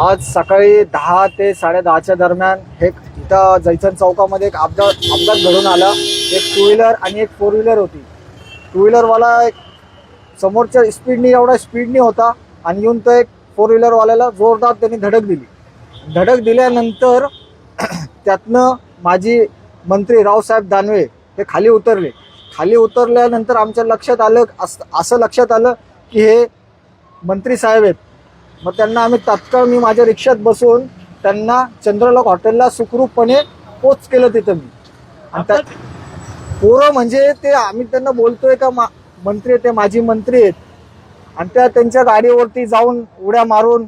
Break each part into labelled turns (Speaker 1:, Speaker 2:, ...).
Speaker 1: आज सकाळी दहा ते साडेदहाच्या दरम्यान हे इथं जैसन चौकामध्ये एक अपघात अपघात घडून आला. एक टू व्हीलर आणि एक फोर व्हीलर होती. टू व्हीलरवाला एक समोरच्या स्पीडनी एवढा स्पीडनी होता आणि येऊन तो एक फोर व्हीलरवाल्याला जोरदार त्यांनी धडक दिली. धडक दिल्यानंतर त्यातनं माझी मंत्री रावसाहेब दानवे हे खाली उतरले. खाली उतरल्यानंतर आमच्या लक्षात आलं असं लक्षात आलं की हे मंत्री साहेब आहेत. मग त्यांना आम्ही तात्काळ मी माझ्या रिक्षात बसून त्यांना चंद्रलोक हॉटेलला सुखरूपपणे पोच केलं तिथं मी. आणि त्या पोरं म्हणजे ते आम्ही त्यांना बोलतोय का मा मंत्री ते माझी मंत्री आहेत. आणि त्या त्यांच्या गाडीवरती जाऊन उड्या मारून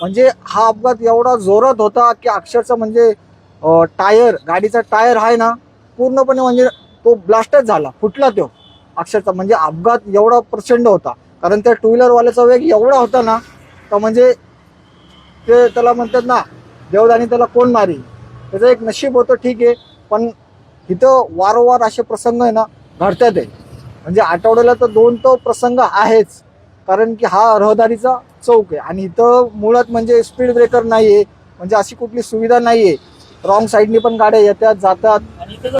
Speaker 1: म्हणजे हा अपघात एवढा जोरात होता की अक्षरशः म्हणजे टायर गाडीचा टायर आहे ना पूर्णपणे म्हणजे तो ब्लास्टच झाला फुटला तो. अक्षरशः म्हणजे अपघात एवढा प्रचंड होता. कारण त्या टू व्हीलरवाल्याचा वेग एवढा होता ना का म्हणजे ते त्याला म्हणतात ना देवदानी त्याला कोण मारी? त्याचं एक नशीब होतं ठीक आहे. पण इथं वारंवार असे प्रसंग आहे ना घडतात आहे. म्हणजे आठवड्याला तर दोन तो प्रसंग आहेच. कारण की हा रहदारीचा चौक आहे. आणि इथं मुळात म्हणजे स्पीड ब्रेकर नाही आहे म्हणजे अशी कुठली सुविधा नाही आहे रॉंग साईडनी पण गाड्या येतात जातात.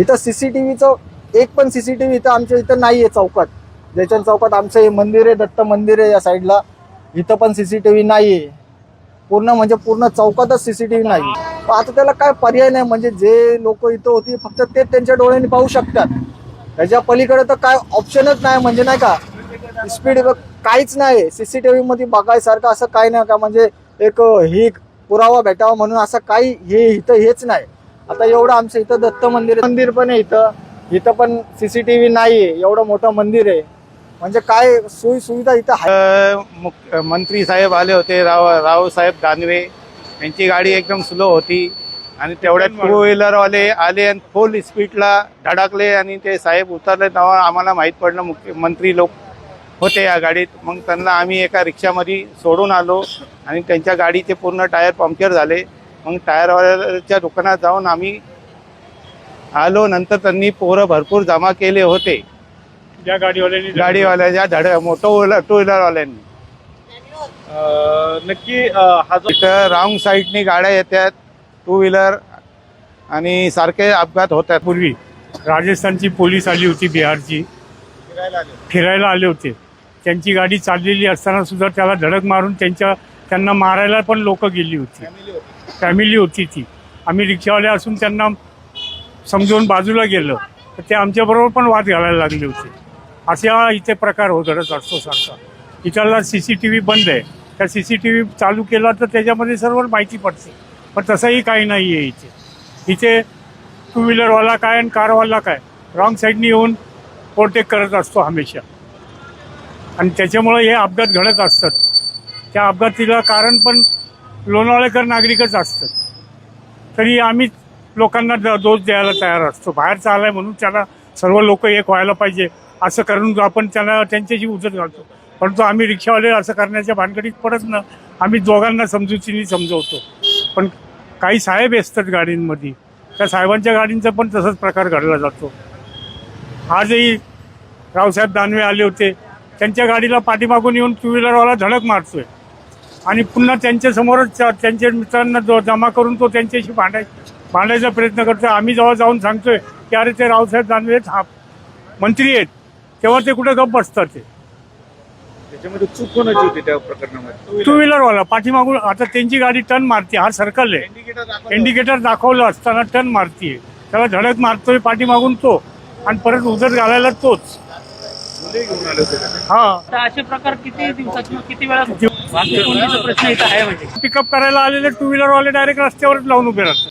Speaker 1: इथं सी सी टी व्हीचं एक पण सी सी टी व्ही इथं आमच्या इथं नाही आहे चौकात. जयचंद चौकात आमचं हे मंदिर आहे दत्त मंदिर आहे या साईडला इथं पण सीसीटीव्ही नाही आहे पूर्ण म्हणजे पूर्ण चौकातच सीसीटीव्ही नाही. पण आता त्याला काय पर्याय नाही म्हणजे जे लोक इथं होती फक्त ते त्यांच्या डोळ्यांनी पाहू शकतात. त्याच्या पलीकडे तर काय ऑप्शनच नाही म्हणजे नाही का स्पीड काहीच नाही. सीसीटीव्ही मध्ये बघायसारखं असं काही नाही का म्हणजे एक ही पुरावा भेटावा म्हणून असं काही हे इथं हेच नाही. आता एवढं आमचं इथं दत्त मंदिर आहे. मंदिर पण आहे इथं. इथं पण सीसीटीव्ही नाही आहे एवढं मोठं मंदिर आहे. म्हणजे काय सोयी सुविधा इथं आहे?
Speaker 2: मंत्री साहेब आले होते राव रावसाहेब दानवे यांची गाडी एकदम स्लो होती. आणि तेवढ्यात टू व्हीलरवाले आले आणि फुल स्पीडला धडकले आणि ते साहेब उतरले. तेव्हा आम्हाला माहीत पडलं मुख्य मंत्री लोक होते या गाडीत. मग त्यांना आम्ही एका रिक्षामध्ये सोडून आलो आणि त्यांच्या गाडीचे पूर्ण टायर पंक्चर झाले. मग टायरवाल्याच्या दुकानात जाऊन आम्ही आलो. नंतर त्यांनी पोरं भरपूर जमा केले होते.
Speaker 3: ज्या गाडीवाल्यांनी
Speaker 2: गाडीवाल्याच्या धड मोठं टू व्हीलरवाल्यांनी.
Speaker 3: अं, नक्की अं, हा जो
Speaker 2: तिथं रॉंग साईडनी गाड्या येतात टू व्हीलर आणि सारखे अपघात होतात
Speaker 3: पूर्वी राजस्थानची पोलीस आली होती बिहारची. फिरायला आले होते. त्यांची गाडी चाललेली असताना सुद्धा त्याला धडक मारून त्यांच्या त्यांना मारायला पण लोक गेली होती. फॅमिली होती ती. आम्ही रिक्षावाले असून त्यांना समजून बाजूला गेलं. तर ते आमच्याबरोबर पण वाद घालायला लागले होते. अशा इथे प्रकार हो घडत असतो सारखा. इथला सी सी टी व्ही बंद आहे. त्या सी सी टी व्ही चालू केला तर त्याच्यामध्ये सर्व माहिती पडते. पण तसंही काही नाही आहे इथे. इथे टू व्हीलरवाला काय आणि कारवाला काय? रॉंग साईडनी येऊन ओव्हरटेक करत असतो हमेशा. आणि त्याच्यामुळे हे अपघात घडत असतात. त्या अपघातीला कारण पण लोणावळेकर नागरिकच असतात. तरी आम्ही लोकांना द- दोष द्यायला तयार असतो. बाहेरचा आलाय म्हणून त्याला सर्व लोक एक व्हायला पाहिजे. असं करून आपण त्यांना त्यांच्याशी उजत घालतो. परंतु आम्ही रिक्षावाले असं करण्याच्या भानगडीत पडत ना आम्ही दोघांना समजुतीने समजवतो. पण काही साहेब असतात गाडींमध्ये त्या साहेबांच्या गाडींचा पण तसाच प्रकार घडला जातो. आजही रावसाहेब दानवे आले होते. त्यांच्या गाडीला पाठीमागून येऊन टू व्हीलरवाला धडक मारतोय. आणि पुन्हा त्यांच्यासमोरच त्यांच्या मित्रांना जो जमा करून तो त्यांच्याशी भांडाय भांडायचा प्रयत्न करतोय. आम्ही जेव्हा जाऊन सांगतोय की अरे ते रावसाहेब दानवे आहेत, हा मंत्री आहेत. तेव्हा ते कुठे गप्प बसतात ते.
Speaker 4: त्याच्यामध्ये चूक कोणाची होती त्या प्रकरणामध्ये?
Speaker 3: टू व्हीलरवाला पाठीमागून आता त्यांची गाडी टर्न मारते हा सर्कल आहे. इंडिकेटर दाखवलं असताना टर्न मारतीये. त्याला धडक मारतोय पाठीमागून तो. आणि परत उजत घालायला तोच? हा.
Speaker 5: असे प्रकार किती दिवसात किती वेळा प्रश्न इथं आहे म्हणजे.
Speaker 3: पिकअप करायला आलेले टू व्हीलरवाले डायरेक्ट रस्त्यावरच लावून उभे राहतात.